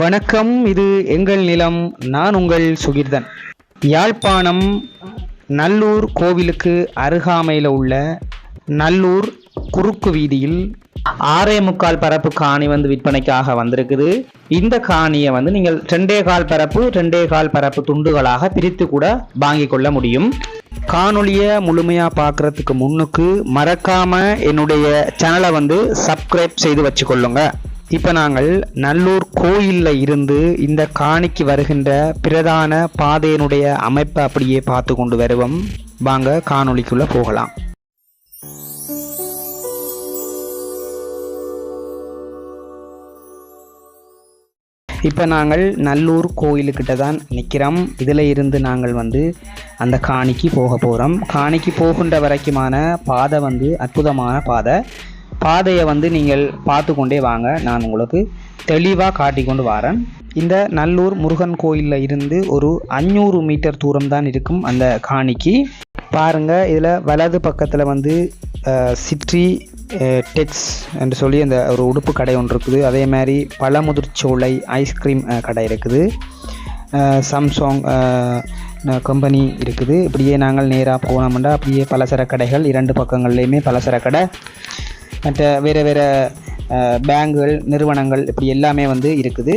வணக்கம் இது எங்கள் நிலம் நான் உங்கள் சுகிர்தன். யாழ்ப்பாணம் நல்லூர் கோவிலுக்கு அருகாமையில் உள்ள நல்லூர் குறுக்கு வீதியில் ஆறே முக்கால் பரப்பு காணி வந்து விற்பனைக்காக வந்திருக்குது. இந்த காணியை வந்து நீங்கள் ரெண்டே கால் பரப்பு ரெண்டே கால் பரப்பு துண்டுகளாக பிரித்து கூட வாங்கி கொள்ள முடியும். காணொலியை முழுமையாக பார்க்குறதுக்கு முன்னுக்கு மறக்காமல் என்னுடைய சேனலை வந்து சப்ஸ்கிரைப் செய்து வச்சுக்கொள்ளுங்க. இப்போ நாங்கள் நல்லூர் கோயிலில் இருந்து இந்த காணிக்கு வருகின்ற பிரதான பாதையினுடைய அமைப்பை அப்படியே பார்த்து கொண்டு வருவோம். வாங்க காணொளிக்குள்ளே போகலாம். இப்போ நாங்கள் நல்லூர் கோயிலுக்கிட்ட தான் நிற்கிறோம் இதில் இருந்து நாங்கள் வந்து அந்த காணிக்கு போக போகிறோம் காணிக்கு போகின்ற வரைக்குமான பாதை வந்து அற்புதமான பாதை. பாதையை வந்து நீங்கள் பார்த்து கொண்டே வாங்க. நான் உங்களுக்கு தெளிவாக காட்டி கொண்டு வரேன். இந்த நல்லூர் முருகன் கோயிலில் இருந்து ஒரு அஞ்சூறு மீட்டர் தூரம் தான் இருக்கும் அந்த காணிக்கு. பாருங்கள் இதில் வலது பக்கத்தில் வந்து சிற்றி டெக்ஸ் என்று சொல்லி அந்த ஒரு உடுப்பு கடை ஒன்று இருக்குது. அதே மாதிரி பழமுதிர்ச்சோலை ஐஸ்கிரீம் கடை இருக்குது. அஹ், சாம்சங் கம்பெனி இருக்குது. இப்படியே நாங்கள் நேராக போனோம்னா அப்படியே பலசர கடைகள் இரண்டு பக்கங்கள்லேயுமே பலசர கடை. மற்ற வேறு வேறு பேங்குகள் நிறுவனங்கள் இப்படி எல்லாமே வந்து இருக்குது.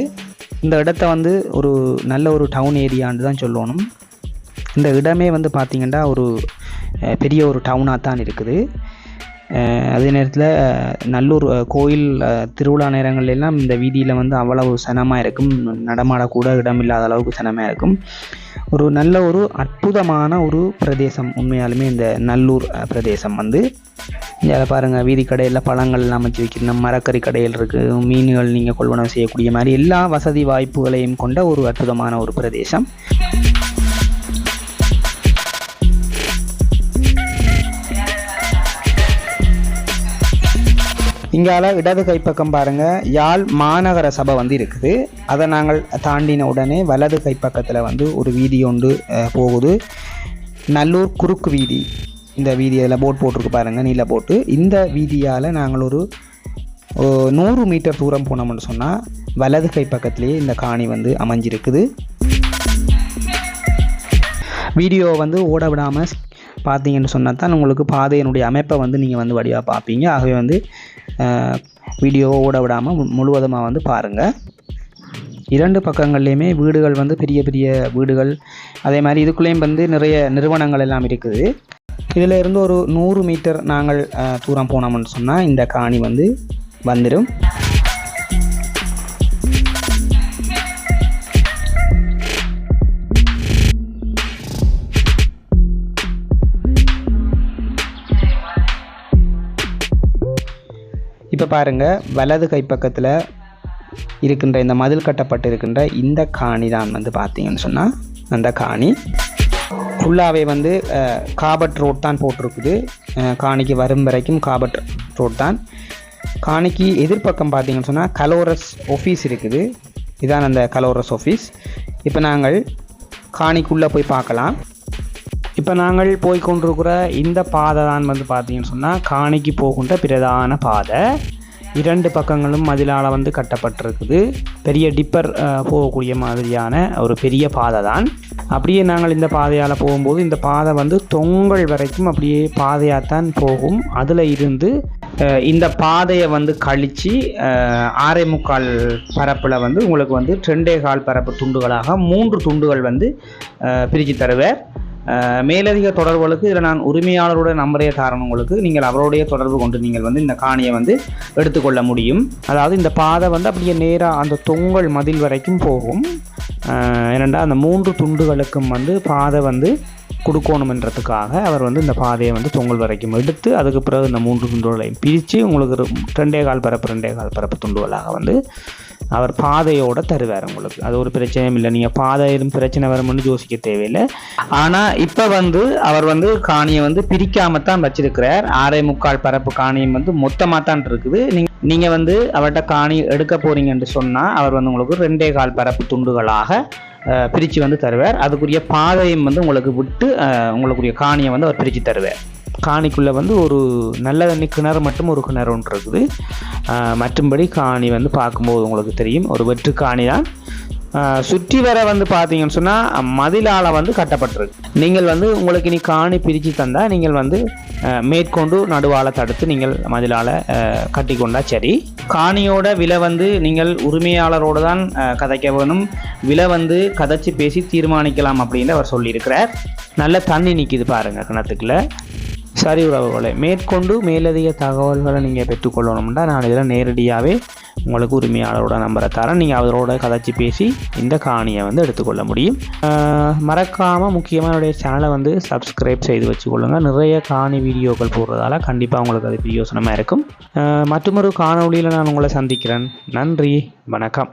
இந்த இடத்த வந்து ஒரு நல்ல ஒரு டவுன் ஏரியான்னு தான் சொல்லணும். இந்த இடமே வந்து பார்த்திங்கன்னா ஒரு பெரிய ஒரு டவுனாக தான் இருக்குது. அதே நேரத்தில் நல்லூர் கோயில் திருவிழா நேரங்கள்ல எல்லாம் இந்த வீதியில் வந்து அவ்வளவு சனமாக இருக்கும். நடமாடக்கூட இடம் இல்லாத அளவுக்கு சனமாக இருக்கும். ஒரு நல்ல ஒரு அற்புதமான ஒரு பிரதேசம். உண்மையாலுமே இந்த நல்லூர் பிரதேசம் வந்து. இதில் பாருங்கள் வீதி கடையில் பழங்கள்லாம் எல்லாம் அமைச்சு வைக்கிற மரக்கறி கடையில் இருக்குது மீன்கள் நீங்கள் கொள்வனவு செய்யக்கூடிய மாதிரி எல்லா வசதி வாய்ப்புகளையும் கொண்ட ஒரு அற்புதமான ஒரு பிரதேசம். இங்கால இடது கைப்பக்கம் பாருங்க யாழ் மாநகர சபை வந்து இருக்குது. அதை நாங்கள் தாண்டின உடனே வலது கைப்பக்கத்தில் வந்து ஒரு வீதி ஒன்று போகுது. நல்லூர் குறுக்கு வீதி. இந்த வீதி அதில் போட் போட்டிருக்கு பாருங்க நீல போட்டு. இந்த வீதியால் நாங்கள் ஒரு நூறு மீட்டர் தூரம் போனோம்னு சொன்னால் வலது கை பக்கத்துலேயே இந்த காணி வந்து அமைஞ்சிருக்குது. வீடியோ வந்து ஓட விடாமல் பார்த்தீங்கன்னு சொன்னால் தான் உங்களுக்கு பாதையினுடைய அமைப்பை வந்து நீங்கள் வந்து வடிவாக பார்ப்பீங்க. ஆகவே வந்து வீடியோவை ஓட விடாமல் முழுவதுமாக வந்து பாருங்கள் இரண்டு பக்கங்கள்லேயுமே வீடுகள் வந்து பெரிய பெரிய வீடுகள். அதே மாதிரி இதுக்குள்ளேயும் வந்து நிறைய நிறுவனங்கள் எல்லாம் இருக்குது. இதில் இருந்து ஒரு நூறு மீட்டர் நாங்கள் தூரம் போனோம்னு சொன்னால் இந்த காணி வந்து வந்துடும் இப்போ பாருங்கள் வலது கைப்பக்கத்தில் இருக்கின்ற இந்த மதில் கட்டப்பட்டு இருக்கின்ற இந்த காணி தான் வந்து பார்த்தீங்கன்னு சொன்னால் அந்த காணி. ஃபுல்லாகவே வந்து காபட் ரோட் தான் போட்டிருக்குது. காணிக்கு வரும் வரைக்கும் காபட் ரோட் தான். காணிக்கு எதிர்ப்பக்கம் பார்த்தீங்கன்னு சொன்னால் கலோரஸ் ஆஃபீஸ் இருக்குது. இதான் அந்த கலோரஸ் ஆஃபீஸ் இப்போ நாங்கள் காணிக்குள்ளே போய் பார்க்கலாம். இப்போ நாங்கள் போய் கொண்டிருக்கிற இந்த பாதை தான் வந்து பார்த்தீங்கன்னு சொன்னால் காணிக்கு போகின்ற பிரதான பாதை. இரண்டு பக்கங்களும் மதிலால் வந்து கட்டப்பட்டிருக்குது. பெரிய டிப்பர் போகக்கூடிய மாதிரியான ஒரு பெரிய பாதை தான். அப்படியே நாங்கள் இந்த பாதையால் போகும்போது இந்த பாதை வந்து தொங்கல் வரைக்கும் அப்படியே பாதையாக தான் போகும். அதில் இருந்து இந்த பாதையை வந்து கழித்து ஆறே முக்கால் பரப்பில் வந்து உங்களுக்கு வந்து ரெண்டே கால் பரப்பு துண்டுகளாக மூன்று துண்டுகள் வந்து பிரித்து தருவேன் மேலதிக தொடர்புகளுக்கு இதில் நான் உரிமையாளருடைய நம்பரே தாரணும் உங்களுக்கு. நீங்கள் அவருடைய தொடர்பு கொண்டு நீங்கள் வந்து இந்த காணியை வந்து எடுத்துக்கொள்ள முடியும். அதாவது இந்த பாதை வந்து அப்படியே நேராக அந்த தொங்கல் மதில் வரைக்கும் போகும். அஹ் அந்த மூன்று துண்டுகளுக்கும் வந்து பாதை வந்து கொடுக்கணுமன்றதுக்காக அவர் வந்து இந்த பாதையை வந்து தொங்கல் வரைக்கும் எடுத்து அதுக்கு பிறகு இந்த மூன்று துண்டுகளையும் பிரித்து உங்களுக்கு ரெண்டே கால் பரப்பு ரெண்டே கால் பரப்பு துண்டுகளாக வந்து அவர் பாதையோடு தருவார் உங்களுக்கு. அது ஒரு பிரச்சனையும் இல்லை. நீங்கள் பாதை எதுவும் பிரச்சனை வரும்னு யோசிக்க தேவையில்லை. ஆனால் இப்போ வந்து அவர் வந்து காணியை வந்து பிரிக்காமல் தான் வச்சிருக்கிறார். ஆறே முக்கால் பரப்பு காணியம் வந்து மொத்தமாக தான் இருக்குது. நீங்கள் நீங்கள் வந்து அவர்கிட்ட காணி எடுக்க போகிறீங்கன்னு சொன்னால் அவர் வந்து உங்களுக்கு ரெண்டே கால் பரப்பு துண்டுகளாக பிரித்து வந்து தருவார். அதுக்குரிய பாதையும் வந்து உங்களுக்கு விட்டு உங்களுக்குரிய காணியை வந்து அவர் பிரித்து தருவார். காணிக்குள்ளே வந்து ஒரு நல்ல தண்ணி கிணறு மட்டும் ஒரு கிணறு ஒன்று இருக்குது. மற்றும்படி காணி வந்து பார்க்கும்போது உங்களுக்கு தெரியும். ஒரு வெற்று காணி தான் சுற்றி வர வந்து பார்த்தீங்கன்னு சொன்னால் மதிலால் வந்து கட்டப்பட்டிருக்கு. நீங்கள் வந்து உங்களுக்கு இனி காணி பிரித்து தந்தால் நீங்கள் வந்து மேற்கொண்டு நடுவால் தடுத்து நீங்கள் மதிலால் கட்டி கொண்டால் சரி. காணியோட விலை வந்து நீங்கள் உரிமையாளரோடு தான் கதைக்க வேணும். விலை வந்து கதைச்சி பேசி தீர்மானிக்கலாம் அப்படின்னு அவர் சொல்லியிருக்கிறார். நல்ல தண்ணி நிற்கிது பாருங்கள் கிணத்துக்குள்ள. சரி உறவுகளை மேற்கொண்டு மேலதிக தகவல்களை நீங்கள் பெற்றுக்கொள்ளணும்னா நான் இதில் நேரடியாகவே உங்களுக்கு உரிமையாளரோட நம்பரை தரேன். நீங்கள் அவரோட கதைச்சி பேசி இந்த காணியை வந்து எடுத்துக்கொள்ள முடியும். மறக்காமல் முக்கியமாக என்னுடைய சேனலை வந்து சப்ஸ்கிரைப் செய்து வச்சுக்கொள்ளுங்கள் நிறைய காணி வீடியோக்கள் போடுறதால கண்டிப்பாக உங்களுக்கு அது பிரயோசனமாக இருக்கும். மற்றொரு காணொளியில் நான் உங்களை சந்திக்கிறேன். நன்றி வணக்கம்.